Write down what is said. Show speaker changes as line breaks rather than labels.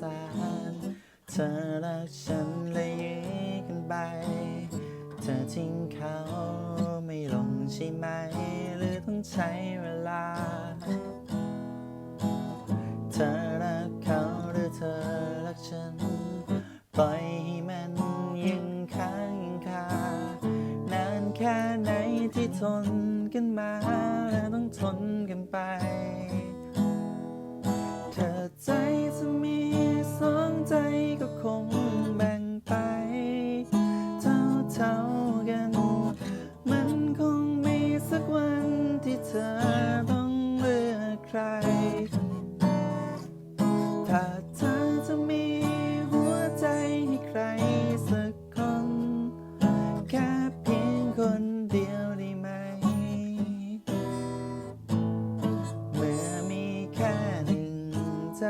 สาร เธอรักฉันเลยยื้อกันไป เธอทิ้งเขาไม่ลงใช่ไหม หรือต้องใช้เวลา เธอรักเขาหรือเธอรักฉัน ปล่อยให้มันยังค้างยังคานานแค่ไหนที่ทนกันมาและต้องทนกันไป ท่ากัน มันคงมีสักวันที่เธอต้องเลือกใคร ถ้าเธอจะมีหัวใจให้ใครสักคน แค่เพียงคนเดียวได้ไหม เมื่อมีแค่หนึ่งใจ